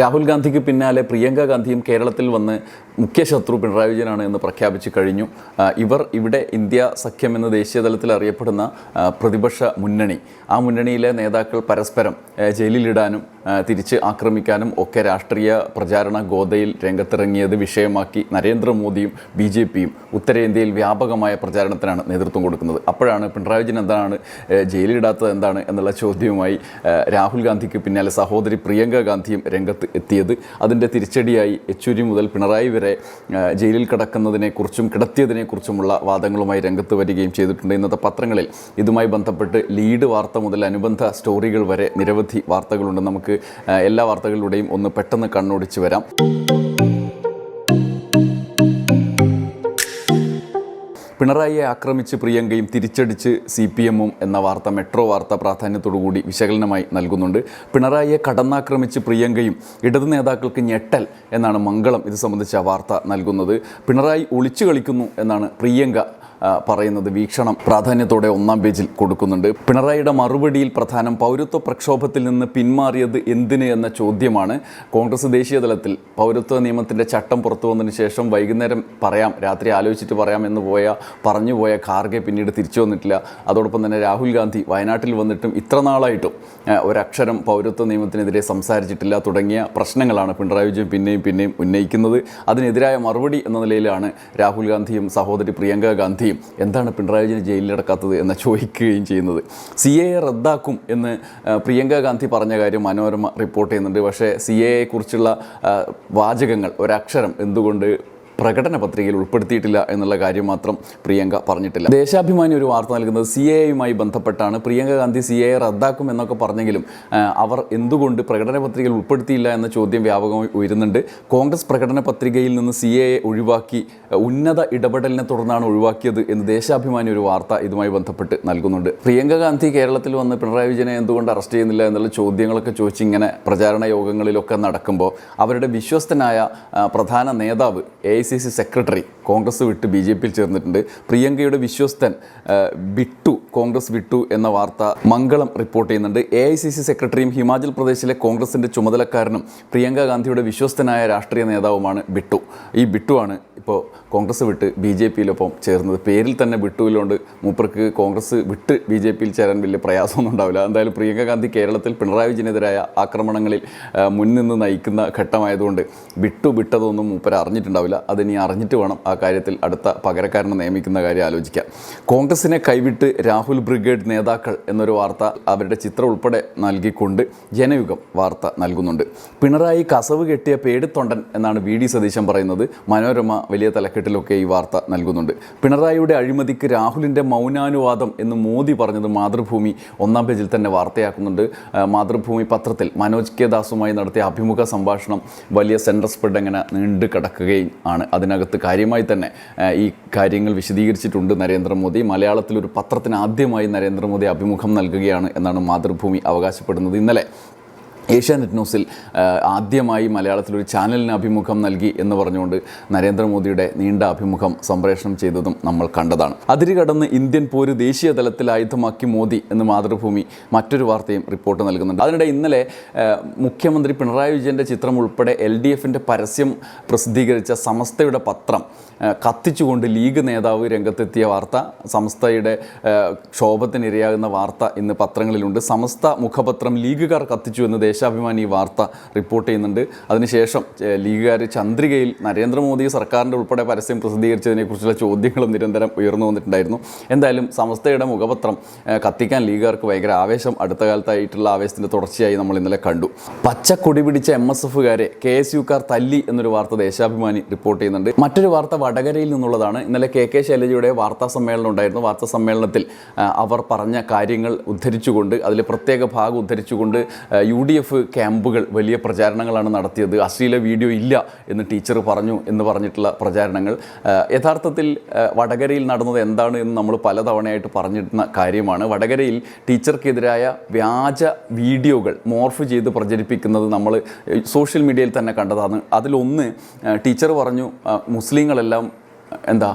രാഹുൽ ഗാന്ധിക്ക് പിന്നാലെ പ്രിയങ്ക ഗാന്ധിയും കേരളത്തിൽ വന്ന് മുഖ്യ ശത്രു പിണറായി വിജയനാണ് എന്ന് പ്രഖ്യാപിച്ചു കഴിഞ്ഞു. ഇവർ ഇവിടെ ഇന്ത്യ സഖ്യം എന്ന ദേശീയ തലത്തിൽ അറിയപ്പെടുന്ന പ്രതിപക്ഷ മുന്നണി. ആ മുന്നണിയിലെ നേതാക്കൾ പരസ്പരം ജയിലിലിടാനും തിരിച്ച് ആക്രമിക്കാനും ഒക്കെ രാഷ്ട്രീയ പ്രചാരണ ഗോതയിൽ രംഗത്തിറങ്ങിയത് വിഷയമാക്കി നരേന്ദ്രമോദിയും ബി ജെ പിയും ഉത്തരേന്ത്യയിൽ വ്യാപകമായ പ്രചാരണത്തിനാണ് നേതൃത്വം കൊടുക്കുന്നത്. അപ്പോഴാണ് പിണറായി വിജയൻ എന്താണ് ജയിലിടാത്തത് എന്താണ് എന്നുള്ള ചോദ്യവുമായി രാഹുൽ ഗാന്ധിക്ക് പിന്നാലെ സഹോദരി പ്രിയങ്ക ഗാന്ധിയും രംഗത്ത് എത്തിയത്. അതിന്റെ തിരിച്ചടിയായി യെച്ചൂരി മുതൽ പിണറായി വരെ ജയിലിൽ കിടക്കുന്നതിനെക്കുറിച്ചും കിടത്തിയതിനെക്കുറിച്ചുമുള്ള വാദങ്ങളുമായി രംഗത്ത് വരികയും ചെയ്തിട്ടുണ്ട്. ഇന്നത്തെ പത്രങ്ങളിൽ ഇതുമായി ബന്ധപ്പെട്ട് ലീഡ് വാർത്ത മുതൽ അനുബന്ധ സ്റ്റോറികൾ വരെ നിരവധി വാർത്തകളുണ്ട്. നമുക്ക് എല്ലാ വാർത്തകളിലൂടെയും ഒന്ന് പെട്ടെന്ന് കണ്ണോടിച്ച് വരാം. പിണറായിയെ ആക്രമിച്ച് പ്രിയങ്കയും തിരിച്ചടിച്ച് സി പി എമ്മും എന്ന വാർത്ത മെട്രോ വാർത്ത പ്രാധാന്യത്തോടുകൂടി വിശകലനമായി നൽകുന്നുണ്ട്. പിണറായിയെ കടന്നാക്രമിച്ച് പ്രിയങ്കയും ഇടതു നേതാക്കൾക്ക് ഞെട്ടൽ എന്നാണ് മംഗളം ഇത് സംബന്ധിച്ച വാർത്ത നൽകുന്നത്. പിണറായി ഒളിച്ചു കളിക്കുന്നു എന്നാണ് പ്രിയങ്ക പറയുന്നത് വീക്ഷണം പ്രാധാന്യത്തോടെ ഒന്നാം പേജിൽ കൊടുക്കുന്നുണ്ട്. പിണറായിയുടെ മറുപടിയിൽ പ്രധാനം പൗരത്വ പ്രക്ഷോഭത്തിൽ നിന്ന് പിന്മാറിയത് എന്തിന് എന്ന ചോദ്യമാണ്. കോൺഗ്രസ് ദേശീയ തലത്തിൽ പൗരത്വ നിയമത്തിന്റെ ചട്ടം പുറത്തു വന്നതിന് ശേഷം വൈകുന്നേരം പറയാം രാത്രി ആലോചിച്ചിട്ട് പറയാം എന്ന് പോയ പറഞ്ഞു പോയ ഖാർഗെ പിന്നീട് തിരിച്ചു വന്നിട്ടില്ല. അതോടൊപ്പം തന്നെ രാഹുൽ ഗാന്ധി വയനാട്ടിൽ വന്നിട്ടും ഇത്ര നാളായിട്ടും ഒരക്ഷരം പൗരത്വ നിയമത്തിനെതിരെ സംസാരിച്ചിട്ടില്ല തുടങ്ങിയ പ്രശ്നങ്ങളാണ് പിണറായി വിജയൻ പിന്നെയും പിന്നെയും ഉന്നയിക്കുന്നത്. അതിനെതിരായ മറുപടി എന്ന നിലയിലാണ് രാഹുൽ ഗാന്ധിയും സഹോദരി പ്രിയങ്ക ഗാന്ധിയും എന്താണ് പിണറായി വിജയൻ ജയിലിലടക്കാത്തത് എന്ന് ചോദിക്കുകയും ചെയ്യുന്നത്. സി എ റദ്ദാക്കും എന്ന് പ്രിയങ്ക ഗാന്ധി പറഞ്ഞ കാര്യം മനോരമ റിപ്പോർട്ട് ചെയ്യുന്നുണ്ട്. പക്ഷേ സി എയെക്കുറിച്ചുള്ള വാചകങ്ങൾ ഒരക്ഷരം എന്തുകൊണ്ട് പ്രകടന പത്രികയിൽ ഉൾപ്പെടുത്തിയിട്ടില്ല എന്നുള്ള കാര്യം മാത്രം പ്രിയങ്ക പറഞ്ഞിട്ടില്ല. ദേശാഭിമാനി ഒരു വാർത്ത നൽകുന്നത് സി എ എയുമായി ബന്ധപ്പെട്ടാണ്. പ്രിയങ്ക ഗാന്ധി സി എ റദ്ദാക്കും എന്നൊക്കെ പറഞ്ഞെങ്കിലും അവർ എന്തുകൊണ്ട് പ്രകടന പത്രികയിൽ ഉൾപ്പെടുത്തിയില്ല എന്ന ചോദ്യം വ്യാപകമായി ഉയരുന്നുണ്ട്. കോൺഗ്രസ് പ്രകടന പത്രികയിൽ നിന്ന് സി എ ഒഴിവാക്കി ഉന്നത ഇടപെടലിനെ തുടർന്നാണ് ഒഴിവാക്കിയത് എന്ന് ദേശാഭിമാനി ഒരു വാർത്ത ഇതുമായി ബന്ധപ്പെട്ട് നൽകുന്നുണ്ട്. പ്രിയങ്ക ഗാന്ധി കേരളത്തിൽ വന്ന് പിണറായി വിജയനെ എന്തുകൊണ്ട് അറസ്റ്റ് ചെയ്യുന്നില്ല എന്നുള്ള ചോദ്യങ്ങളൊക്കെ ചോദിച്ച് ഇങ്ങനെ പ്രചാരണ യോഗങ്ങളിലൊക്കെ നടക്കുമ്പോൾ അവരുടെ വിശ്വസ്തനായ പ്രധാന നേതാവ് A C C secretary Congress വിട്ട് ബി ജെ പിയിൽ ചേർന്നിട്ടുണ്ട്. പ്രിയങ്കയുടെ വിശ്വസ്തൻ വിട്ടു കോൺഗ്രസ് വിട്ടു എന്ന വാർത്ത മംഗളം റിപ്പോർട്ട് ചെയ്യുന്നുണ്ട്. എ ഐ സി സി സെക്രട്ടറിയും ഹിമാചൽ പ്രദേശിലെ കോൺഗ്രസിന്റെ ചുമതലക്കാരനും പ്രിയങ്ക ഗാന്ധിയുടെ വിശ്വസ്തനായ രാഷ്ട്രീയ നേതാവുമാണ് ബിട്ടു ഈ ബിട്ടു ആണ് ഇപ്പോൾ കോൺഗ്രസ് വിട്ട് ബി ജെ പിയിലൊപ്പം ചേർന്നത്. പേരിൽ തന്നെ വിട്ടുവില്ലോണ്ട് മൂപ്പർക്ക് കോൺഗ്രസ് വിട്ട് ബി ജെ പിയിൽ ചേരാൻ വലിയ പ്രയാസമൊന്നും ഉണ്ടാവില്ല. എന്തായാലും പ്രിയങ്ക ഗാന്ധി കേരളത്തിൽ പിണറായി വിജയനെതിരായ ആക്രമണങ്ങളിൽ മുൻനിന്ന് നയിക്കുന്ന ഘട്ടമായതുകൊണ്ട് വിട്ടു വിട്ടതൊന്നും മൂപ്പർ അറിഞ്ഞിട്ടുണ്ടാവില്ല. അതിനി അറിഞ്ഞിട്ട് വേണം ആ കാര്യത്തിൽ അടുത്ത പകരക്കാരനെ നിയമിക്കുന്ന കാര്യം ആലോചിക്കാം കോൺഗ്രസിനെ കൈവിട്ട് രാഹുൽ ബ്രിഗേഡ് നേതാക്കൾ എന്നൊരു വാർത്ത അവരുടെ ചിത്രം ഉൾപ്പെടെ നൽകിക്കൊണ്ട് ജനയുഗം വാർത്ത നൽകുന്നുണ്ട്. പിണറായി കസവ് കെട്ടിയ പേടിത്തൊണ്ടൻ എന്നാണ് വി ഡി സതീശൻ പറയുന്നത്. മനോരമ വലിയ തലക്കെട്ടിലൊക്കെ ഈ വാർത്ത നൽകുന്നുണ്ട്. പിണറായിയുടെ അഴിമതിക്ക് രാഹുലിന്റെ മൗനാനുവാദം എന്ന് മോദി പറഞ്ഞത് മാതൃഭൂമി ഒന്നാം പേജിൽ തന്നെ വാർത്തയാക്കുന്നുണ്ട്. മാതൃഭൂമി പത്രത്തിൽ മനോജ് കെ ദാസുമായി നടത്തിയ അഭിമുഖ സംഭാഷണം വലിയ സെൻട്രൽ സ്പ്രെഡ് അങ്ങനെ നീണ്ടു കിടക്കുകയും ആണ്. അതിനകത്ത് കാര്യമായി തന്നെ ഈ കാര്യങ്ങൾ വിശദീകരിച്ചിട്ടുണ്ട് നരേന്ദ്രമോദി. മലയാളത്തിൽ ഒരു പത്രത്തിന് ആദ്യമായി നരേന്ദ്രമോദി അഭിമുഖം നൽകുകയാണ് എന്നാണ് മാതൃഭൂമി അവകാശപ്പെടുന്നത്. ഇന്നലെ ഏഷ്യാനെറ്റ് ന്യൂസിൽ ആദ്യമായി മലയാളത്തിൽ ഒരു ചാനലിന് അഭിമുഖം നൽകി എന്ന് പറഞ്ഞുകൊണ്ട് നരേന്ദ്രമോദിയുടെ നീണ്ട അഭിമുഖം സംപ്രേഷണം ചെയ്തതും നമ്മൾ കണ്ടതാണ്. അതിര് കടന്ന് ഇന്ത്യൻ പോര് ദേശീയ തലത്തിൽ ആയുധമാക്കി മോദി എന്ന് മാതൃഭൂമി മറ്റൊരു വാർത്തയും റിപ്പോർട്ട് നൽകുന്നുണ്ട്. അതിനിടെ ഇന്നലെ മുഖ്യമന്ത്രി പിണറായി വിജയന്റെ ചിത്രം ഉൾപ്പെടെ എൽ ഡി എഫിന്റെ പരസ്യം പ്രസിദ്ധീകരിച്ച സമസ്തയുടെ പത്രം കത്തിച്ചുകൊണ്ട് ലീഗ് നേതാവ് രംഗത്തെത്തിയ വാർത്ത സമസ്തയുടെ ക്ഷോഭത്തിനിരയാകുന്ന വാർത്ത ഇന്ന് പത്രങ്ങളിലുണ്ട്. സമസ്ത മുഖപത്രം ലീഗുകാർ കത്തിച്ചു എന്ന് ദേശാഭിമാനി വാർത്ത റിപ്പോർട്ട് ചെയ്യുന്നുണ്ട്. അതിനുശേഷം ലീഗുകാർ ചന്ദ്രികയിൽ നരേന്ദ്രമോദി സർക്കാരിന്റെ ഉൾപ്പെടെ പരസ്യം പ്രസിദ്ധീകരിച്ചതിനെക്കുറിച്ചുള്ള ചോദ്യങ്ങളും നിരന്തരം ഉയർന്നു വന്നിട്ടുണ്ടായിരുന്നു. എന്തായാലും സമസ്തയുടെ മുഖപത്രം കത്തിക്കാൻ ലീഗുകാർക്ക് ഭയങ്കര ആവേശം. അടുത്ത കാലത്തായിട്ടുള്ള ആവേശത്തിന്റെ തുടർച്ചയായി നമ്മൾ ഇന്നലെ കണ്ടു. പച്ചക്കൊടി പിടിച്ച എം എസ് എഫുകാരെ കെ എസ് യുക്കാർ തല്ലി എന്നൊരു വാർത്ത ദേശാഭിമാനി റിപ്പോർട്ട് ചെയ്യുന്നുണ്ട്. മറ്റൊരു വാർത്ത വടകരയിൽ നിന്നുള്ളതാണ്. ഇന്നലെ കെ കെ ശൈലജയുടെ വാർത്താ സമ്മേളനം ഉണ്ടായിരുന്നു. വാർത്താ സമ്മേളനത്തിൽ അവർ പറഞ്ഞ കാര്യങ്ങൾ ഉദ്ധരിച്ചുകൊണ്ട് അതിൽ പ്രത്യേക ഭാഗം ഉദ്ധരിച്ചുകൊണ്ട് യു ഡി എഫ് ക്യാമ്പുകൾ വലിയ പ്രചാരണങ്ങളാണ് നടത്തിയത്. അശ്ലീല വീഡിയോ ഇല്ല എന്ന് ടീച്ചർ പറഞ്ഞു എന്ന് പറഞ്ഞിട്ടുള്ള പ്രചാരണങ്ങൾ. യഥാർത്ഥത്തിൽ വടകരയിൽ നടന്നത് എന്താണ് എന്ന് നമ്മൾ പലതവണയായിട്ട് പറഞ്ഞിരുന്ന കാര്യമാണ്. വടകരയിൽ ടീച്ചർക്കെതിരായ വ്യാജ വീഡിയോകൾ മോർഫ് ചെയ്ത് പ്രചരിപ്പിക്കുന്നത് നമ്മൾ സോഷ്യൽ മീഡിയയിൽ തന്നെ കണ്ടതാണ്. അതിലൊന്ന് ടീച്ചർ പറഞ്ഞു മുസ്ലിങ്ങളെല്ലാം എന്താ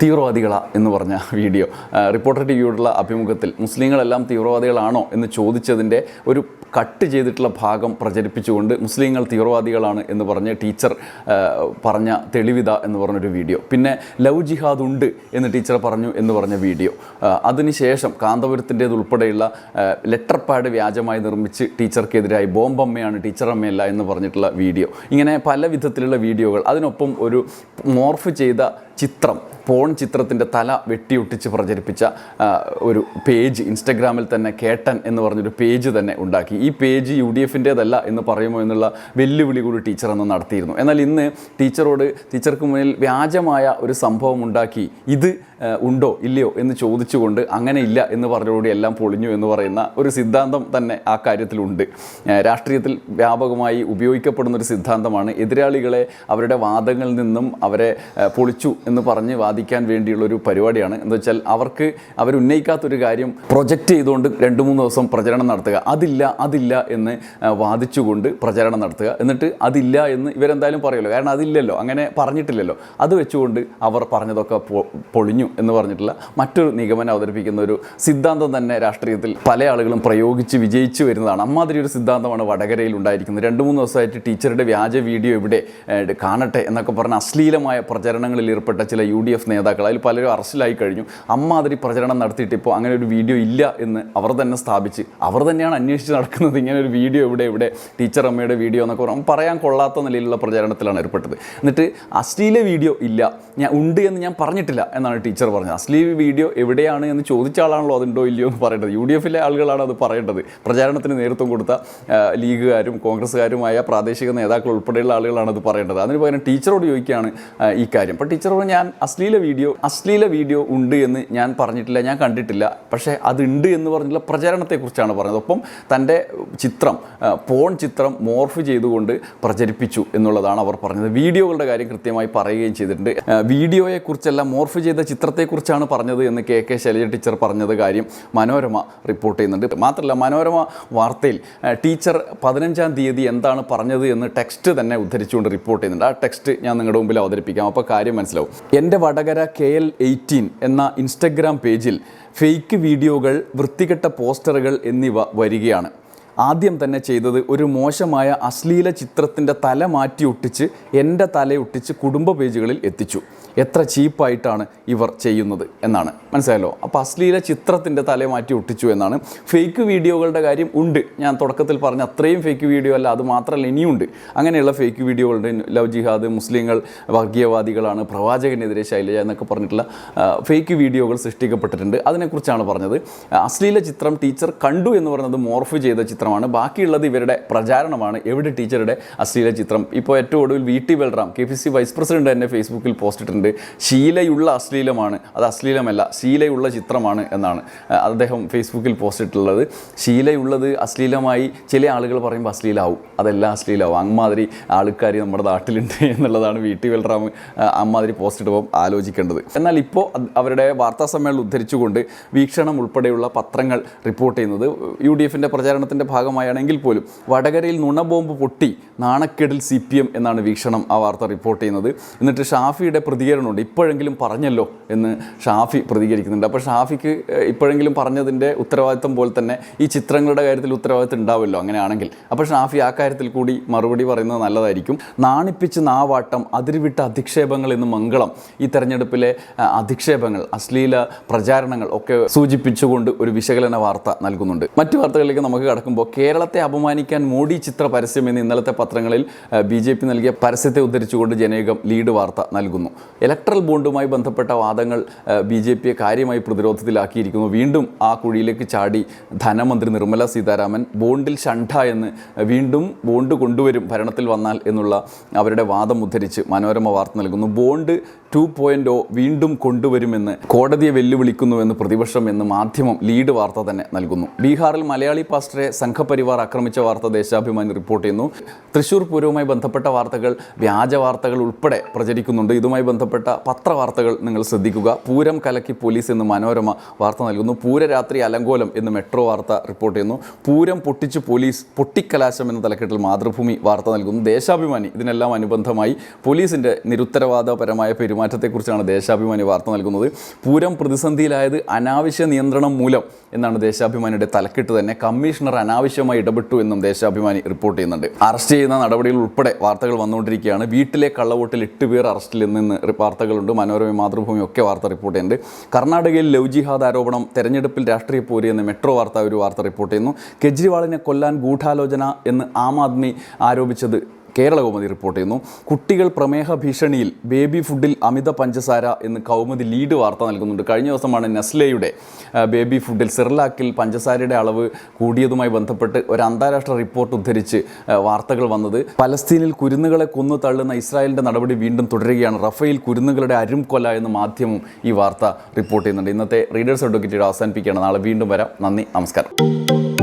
തീവ്രവാദികളാ എന്ന് പറഞ്ഞ വീഡിയോ. റിപ്പോർട്ടർ ടി വിയോടുള്ള അഭിമുഖത്തിൽ മുസ്ലിങ്ങളെല്ലാം തീവ്രവാദികളാണോ എന്ന് ചോദിച്ചതിന്റെ ഒരു കട്ട് ചെയ്തിട്ടുള്ള ഭാഗം പ്രചരിപ്പിച്ചുകൊണ്ട് മുസ്ലിങ്ങൾ തീവ്രവാദികളാണ് എന്ന് പറഞ്ഞ് ടീച്ചർ പറഞ്ഞ തെളിവിത എന്ന് പറഞ്ഞൊരു വീഡിയോ. പിന്നെ ലവ് ജിഹാദ് ഉണ്ട് എന്ന് ടീച്ചർ പറഞ്ഞു എന്ന് പറഞ്ഞ വീഡിയോ. അതിനുശേഷം കാന്തപുരത്തിന്റേത് ഉൾപ്പെടെയുള്ള ലെറ്റർ പാഡ് വ്യാജമായി നിർമ്മിച്ച് ടീച്ചർക്കെതിരായി ബോംബമ്മയാണ് ടീച്ചർ അമ്മയല്ല എന്ന് പറഞ്ഞിട്ടുള്ള വീഡിയോ. ഇങ്ങനെ പല വിധത്തിലുള്ള വീഡിയോകൾ. അതിനൊപ്പം ഒരു മോർഫ് ചെയ്ത ചിത്രം പോൺ ചിത്രത്തിന്റെ തല വെട്ടിയൊട്ടിച്ച് പ്രചരിപ്പിച്ച ഒരു പേജ് ഇൻസ്റ്റഗ്രാമിൽ തന്നെ കേട്ടൻ എന്ന് പറഞ്ഞൊരു പേജ് തന്നെ ഉണ്ടാക്കി. ഈ പേജ് യു ഡി എഫിന്റേതല്ല എന്ന് പറയുമോ എന്നുള്ള വെല്ലുവിളി കൂടി ടീച്ചർ അന്ന് നടത്തിയിരുന്നു. എന്നാൽ ഇന്ന് ടീച്ചറോട് ടീച്ചർക്ക് മുന്നിൽ വ്യാജമായ ഒരു സംഭവം ഉണ്ടാക്കി ഇത് ഉണ്ടോ ഇല്ലയോ എന്ന് ചോദിച്ചുകൊണ്ട് അങ്ങനെ ഇല്ല എന്ന് പറഞ്ഞതോടെ എല്ലാം പൊളിഞ്ഞു എന്ന് പറയുന്ന ഒരു സിദ്ധാന്തം തന്നെ ആ കാര്യത്തിലുണ്ട്. രാഷ്ട്രീയത്തിൽ വ്യാപകമായി ഉപയോഗിക്കപ്പെടുന്ന ഒരു സിദ്ധാന്തമാണ് എതിരാളികളെ അവരുടെ വാദങ്ങളിൽ നിന്നും അവരെ പൊളിച്ചു എന്ന് പറഞ്ഞ് വാദിക്കാൻ വേണ്ടിയുള്ള ഒരു പരിപാടിയാണ്. എന്ന് വെച്ചാൽ അവർക്ക് അവരുന്നയിക്കാത്തൊരു കാര്യം പ്രൊജക്റ്റ് ചെയ്തുകൊണ്ട് രണ്ട് മൂന്ന് ദിവസം പ്രചരണം നടത്തുക. അതില്ല അതില്ല എന്ന് വാദിച്ചുകൊണ്ട് പ്രചരണം നടത്തുക. എന്നിട്ട് അതില്ല എന്ന് ഇവരെന്തായാലും പറയുമല്ലോ. കാരണം അതില്ലല്ലോ അങ്ങനെ പറഞ്ഞിട്ടില്ലല്ലോ. അത് വെച്ചുകൊണ്ട് അവർ പറഞ്ഞതൊക്കെ പൊ- പൊളിഞ്ഞു എന്ന് പറഞ്ഞിട്ടുള്ള മറ്റൊരു നിഗമനം അവതരിപ്പിക്കുന്ന ഒരു സിദ്ധാന്തം തന്നെ രാഷ്ട്രീയത്തിൽ പല ആളുകളും പ്രയോഗിച്ച് വിജയിച്ചു വരുന്നതാണ്. അമ്മാതിരി ഒരു സിദ്ധാന്തമാണ് വടകരയിൽ ഉണ്ടായിരിക്കുന്നത്. രണ്ട് മൂന്ന് ദിവസമായിട്ട് ടീച്ചറുടെ വ്യാജ വീഡിയോ ഇവിടെ കാണട്ടെ എന്നൊക്കെ പറഞ്ഞ അശ്ലീലമായ പ്രചരണങ്ങളിൽ ഏർപ്പെട്ട ചില യു ഡി എഫ് നേതാക്കൾ അതിൽ പലരും അറസ്റ്റിലായി കഴിഞ്ഞു. അമ്മാതിരി പ്രചരണം നടത്തിയിട്ട് ഇപ്പോൾ അങ്ങനെ ഒരു വീഡിയോ ഇല്ല എന്ന് അവർ തന്നെ സ്ഥാപിച്ച് അവർ തന്നെയാണ് അന്വേഷിച്ച് നടക്കുന്നത് ഇങ്ങനെ ഒരു വീഡിയോ ഇവിടെ ഇവിടെ ടീച്ചർ അമ്മയുടെ വീഡിയോ എന്നൊക്കെ പറഞ്ഞാൽ പറയാൻ കൊള്ളാത്ത നിലയിലുള്ള പ്രചരണത്തിലാണ് ഏർപ്പെട്ടത്. എന്നിട്ട് അശ്ലീല വീഡിയോ ഇല്ല ഞാൻ ഉണ്ട് എന്ന് ഞാൻ പറഞ്ഞിട്ടില്ല എന്നാണ് ടീച്ചർ പറഞ്ഞത് അസ്ലി വീഡിയോ എവിടെയാണ് എന്ന് ചോദിച്ച ആളാണല്ലോ അതുണ്ടോ ഇല്ലയോ എന്ന് പറയേണ്ടത്. യു ഡി എഫിലെ ആളുകളാണ് അത് പറയേണ്ടത്. പ്രചാരണത്തിന് നേതൃത്വം കൊടുത്ത ലീഗുകാരും കോൺഗ്രസ്സുകാരുമായ പ്രാദേശിക നേതാക്കൾ ഉൾപ്പെടെയുള്ള ആളുകളാണ് അത് പറയേണ്ടത്. അതിന് പകരം ടീച്ചറോട് ചോദിക്കുകയാണ് ഈ കാര്യം. അപ്പോൾ ടീച്ചറോട് ഞാൻ അശ്ലീല വീഡിയോ അശ്ലീല വീഡിയോ ഉണ്ട് എന്ന് ഞാൻ പറഞ്ഞിട്ടില്ല ഞാൻ കണ്ടിട്ടില്ല. പക്ഷേ അതുണ്ട് എന്ന് പറഞ്ഞിട്ടുള്ള പ്രചാരണത്തെക്കുറിച്ചാണ് പറഞ്ഞത്. ഒപ്പം തന്റെ ചിത്രം പോൺ ചിത്രം മോർഫ് ചെയ്തുകൊണ്ട് പ്രചരിപ്പിച്ചു എന്നുള്ളതാണ് അവർ പറഞ്ഞത്. വീഡിയോകളുടെ കാര്യം കൃത്യമായി പറയുകയും ചെയ്തിട്ടുണ്ട്. വീഡിയോയെക്കുറിച്ചെല്ലാം മോർഫ് ചെയ്ത ചിത്രത്തെക്കുറിച്ചാണ് പറഞ്ഞത് എന്ന് കെ കെ ശൈലജ ടീച്ചർ പറഞ്ഞത് കാര്യം മനോരമ റിപ്പോർട്ട് ചെയ്യുന്നുണ്ട്. മാത്രമല്ല മനോരമ വാർത്തയിൽ ടീച്ചർ പതിനഞ്ചാം തീയതി എന്താണ് പറഞ്ഞത് എന്ന് ടെക്സ്റ്റ് തന്നെ ഉദ്ധരിച്ചുകൊണ്ട് റിപ്പോർട്ട് ചെയ്യുന്നുണ്ട്. ആ ടെക്സ്റ്റ് ഞാൻ നിങ്ങളുടെ മുമ്പിൽ അവതരിപ്പിക്കാം. അപ്പോൾ കാര്യം മനസ്സിലാവും. എന്റെ വടകര കെ എൽ എയ്റ്റീൻ എന്ന ഇൻസ്റ്റഗ്രാം പേജിൽ ഫേക്ക് വീഡിയോകൾ വൃത്തികെട്ട പോസ്റ്ററുകൾ എന്നിവ വരികയാണ്. ആദ്യം തന്നെ ചെയ്തത് ഒരു മോശമായ അശ്ലീല ചിത്രത്തിന്റെ തല മാറ്റി ഒട്ടിച്ച് എന്റെ തലയൊട്ടിച്ച് കുടുംബ പേജുകളിൽ എത്തിച്ചു. എത്ര ചീപ്പായിട്ടാണ് ഇവർ ചെയ്യുന്നത് എന്നാണ്. മനസ്സിലായല്ലോ? അപ്പോൾ അശ്ലീല ചിത്രത്തിന്റെ തല മാറ്റി ഒട്ടിച്ചു എന്നാണ്. ഫേക്ക് വീഡിയോകളുടെ കാര്യം ഉണ്ട്. ഞാൻ തുടക്കത്തിൽ പറഞ്ഞ അത്രയും ഫേക്ക് വീഡിയോ അല്ല അത് മാത്രമല്ല ഇനിയുണ്ട് അങ്ങനെയുള്ള ഫേക്ക് വീഡിയോകളുടെ ലവ് ജിഹാദ് മുസ്ലിങ്ങൾ വർഗീയവാദികളാണ് പ്രവാചകനെതിരെ ശൈലജ എന്നൊക്കെ പറഞ്ഞിട്ടുള്ള ഫേക്ക് വീഡിയോകൾ സൃഷ്ടിക്കപ്പെട്ടിട്ടുണ്ട്. അതിനെക്കുറിച്ചാണ് പറഞ്ഞത്. അശ്ലീല ചിത്രം ടീച്ചർ കണ്ടു എന്ന് പറയുന്നത് മോർഫ് ചെയ്ത ചിത്രമാണ്. ബാക്കിയുള്ളത് ഇവരുടെ പ്രചാരണമാണ്. എവിടെ ടീച്ചറുടെ അശ്ലീല ചിത്രം? ഇപ്പോൾ ഏറ്റവും ഒടുവിൽ V T Balram K P C vice president തന്നെ ഫേസ്ബുക്കിൽ പോസ്റ്റ് ഇട്ടിട്ടുണ്ട്. ശീലയുള്ള അശ്ലീലമാണ്. അത് അശ്ലീലമല്ല ശീലയുള്ള ചിത്രമാണ് എന്നാണ്. അദ്ദേഹം ഫേസ്ബുക്കിൽ പോസ്റ്റ് ഇട്ടുള്ളത് ശീലയുള്ളത് അശ്ലീലമായി ചില ആളുകൾ പറയുമ്പോൾ അശ്ലീലാവും. അതെല്ലാം അശ്ലീലാവും. അമ്മാതിരി ആൾക്കാർ നമ്മുടെ നാട്ടിലുണ്ട് എന്നുള്ളതാണ് വി. ടി. വെൽറാം അമ്മാതിരി പോസ്റ്റ് ഇടുമ്പോൾ ആലോചിക്കേണ്ടത്. എന്നാൽ ഇപ്പോൾ അവരുടെ വാർത്താ സമ്മേളനം ഉദ്ധരിച്ചുകൊണ്ട് വീക്ഷണം ഉൾപ്പെടെയുള്ള പത്രങ്ങൾ റിപ്പോർട്ട് ചെയ്യുന്നത് യു ഡി എഫിന്റെ പ്രചാരണത്തിന്റെ ഭാഗമായാണെങ്കിൽ പോലും വടകരയിൽ നുണബോംബ് പൊട്ടി നാണക്കേടിൽ സി പി എം എന്നാണ് വീക്ഷണം ആ വാർത്ത റിപ്പോർട്ട് ചെയ്യുന്നത്. എന്നിട്ട് ഷാഫിയുടെ പ്രതികരണമുണ്ട്. ഇപ്പോഴെങ്കിലും പറഞ്ഞല്ലോ എന്ന് ഷാഫി പ്രതികരിക്കുന്നുണ്ട്. അപ്പോൾ ഷാഫിക്ക് ഇപ്പോഴെങ്കിലും പറഞ്ഞതിന്റെ ഉത്തരവാദിത്വം പോലെ തന്നെ ഈ ചിത്രങ്ങളുടെ കാര്യത്തിൽ ഉത്തരവാദിത്വം ഉണ്ടാവുമല്ലോ അങ്ങനെയാണെങ്കിൽ. അപ്പോൾ ഷാഫി ആ കാര്യത്തിൽ കൂടി മറുപടി പറയുന്നത് നല്ലതായിരിക്കും. നാണിപ്പിച്ച് നാവാട്ടം അതിരുവിട്ട അധിക്ഷേപങ്ങൾ എന്ന് മംഗളം ഈ തെരഞ്ഞെടുപ്പിലെ അധിക്ഷേപങ്ങൾ അശ്ലീല പ്രചാരണങ്ങൾ ഒക്കെ സൂചിപ്പിച്ചുകൊണ്ട് ഒരു വിശകലന വാർത്ത നൽകുന്നുണ്ട്. മറ്റു വാർത്തകളിലേക്ക് നമുക്ക് കടക്കുമ്പോൾ കേരളത്തെ അപമാനിക്കാൻ മോഡി ചിത്ര പരസ്യം എന്ന് ഇന്നലത്തെ പത്രങ്ങളിൽ ബി ജെ പി നൽകിയ പരസ്യത്തെ ഉദ്ധരിച്ചുകൊണ്ട് ജനയുഗം ലീഡ് വാർത്ത നൽകുന്നു. ഇലക്ട്രൽ ബോണ്ടുമായി ബന്ധപ്പെട്ട വാദങ്ങൾ ബി ജെ പിയെ കാര്യമായി പ്രതിരോധത്തിലാക്കിയിരിക്കുന്നു. വീണ്ടും ആ കുഴിയിലേക്ക് ചാടി ധനമന്ത്രി നിർമ്മല സീതാരാമൻ ബോണ്ടിൽ ഷണ്ഠ എന്ന് വീണ്ടും ബോണ്ട് കൊണ്ടുവരും ഭരണത്തിൽ വന്നാൽ എന്നുള്ള അവരുടെ വാദം ഉദ്ധരിച്ച് മനോരമ വാർത്ത നൽകുന്നു. ബോണ്ട് ടു പോയിന്റ് ഒ വീണ്ടും കൊണ്ടുവരുമെന്ന് കോടതിയെ വെല്ലുവിളിക്കുന്നുവെന്ന് പ്രതിപക്ഷം എന്ന് മാധ്യമം ലീഡ് വാർത്ത തന്നെ നൽകുന്നു. ബീഹാറിൽ മലയാളി പാസ്റ്ററെ സംഘപരിവാർ ആക്രമിച്ച വാർത്ത ദേശാഭിമാനി റിപ്പോർട്ട് ചെയ്യുന്നു. തൃശൂർ പൂരവുമായി ബന്ധപ്പെട്ട വാർത്തകൾ വ്യാജ വാർത്തകൾ ഉൾപ്പെടെ പ്രചരിക്കുന്നുണ്ട്. ഇതുമായി ബന്ധപ്പെട്ട ബന്ധപ്പെട്ട പത്രവാർത്തകൾ നിങ്ങൾ ശ്രദ്ധിക്കുക. പൂരം കലക്കി പോലീസ് എന്ന് മനോരമ വാർത്ത നൽകുന്നു. പൂരരാത്രി അലങ്കോലം എന്ന് മെട്രോ വാർത്ത റിപ്പോർട്ട് ചെയ്യുന്നു. പൂരം പൊട്ടിച്ച് പോലീസ് പൊട്ടിക്കലാശം എന്ന തലക്കെട്ടിൽ മാതൃഭൂമി വാർത്ത നൽകുന്നു. ദേശാഭിമാനി ഇതിനെല്ലാം അനുബന്ധമായി പോലീസിന്റെ നിരുത്തരവാദപരമായ പെരുമാറ്റത്തെക്കുറിച്ചാണ് ദേശാഭിമാനി വാർത്ത നൽകുന്നത്. പൂരം പ്രതിസന്ധിയിലായത് അനാവശ്യ നിയന്ത്രണം മൂലം എന്നാണ് ദേശാഭിമാനിയുടെ തലക്കെട്ട് തന്നെ. കമ്മീഷണർ അനാവശ്യമായി ഇടപെട്ടു എന്നും ദേശാഭിമാനി റിപ്പോർട്ട് ചെയ്യുന്നുണ്ട്. അറസ്റ്റ് ചെയ്യുന്ന നടപടികൾ ഉൾപ്പെടെ വാർത്തകൾ വന്നുകൊണ്ടിരിക്കുകയാണ്. വീട്ടിലെ കള്ളവോട്ടിൽ എട്ട് പേർ അറസ്റ്റിൽ നിന്ന് വാർത്തകളുണ്ട്. മനോരമ മാതൃഭൂമി ഒക്കെ വാർത്ത റിപ്പോർട്ട് ചെയ്യുന്നുണ്ട്. കർണാടകയിൽ ലവ് ജിഹാദ് ആരോപണം തെരഞ്ഞെടുപ്പിൽ രാഷ്ട്രീയ പോരി എന്ന് മെട്രോ വാർത്ത ഒരു വാർത്ത റിപ്പോർട്ട് ചെയ്യുന്നു. കെജ്രിവാളിനെ കൊല്ലാൻ ഗൂഢാലോചന എന്ന് ആം ആദ്മി ആരോപിച്ചത് കേരള കൗമുദി റിപ്പോർട്ട് ചെയ്യുന്നു. കുട്ടികൾ പ്രമേഹ ഭീഷണിയിൽ ബേബി ഫുഡിൽ അമിത പഞ്ചസാര എന്ന് കൗമുദി ലീഡ് വാർത്ത നൽകുന്നുണ്ട്. കഴിഞ്ഞ ദിവസമാണ് നെസ്ലയുടെ ബേബി ഫുഡിൽ സിർലാക്കിൽ പഞ്ചസാരയുടെ അളവ് കൂടിയതുമായി ബന്ധപ്പെട്ട് ഒരു അന്താരാഷ്ട്ര റിപ്പോർട്ട് ഉദ്ധരിച്ച് വാർത്തകൾ വന്നത്. പലസ്തീനിൽ കുരുന്നുകളെ കൊന്നു തള്ളുന്ന ഇസ്രായേലിന്റെ നടപടി വീണ്ടും തുടരുകയാണ്. റഫേൽ കുരുന്നുകളുടെ അരും കൊല എന്ന് മാധ്യമം ഈ വാർത്ത റിപ്പോർട്ട് ചെയ്യുന്നുണ്ട്. ഇന്നത്തെ റീഡേഴ്സ് അഡ്വക്കേറ്റ് അവസാനിപ്പിക്കുകയാണ്. നാളെ വീണ്ടും വരാം. നന്ദി. നമസ്കാരം.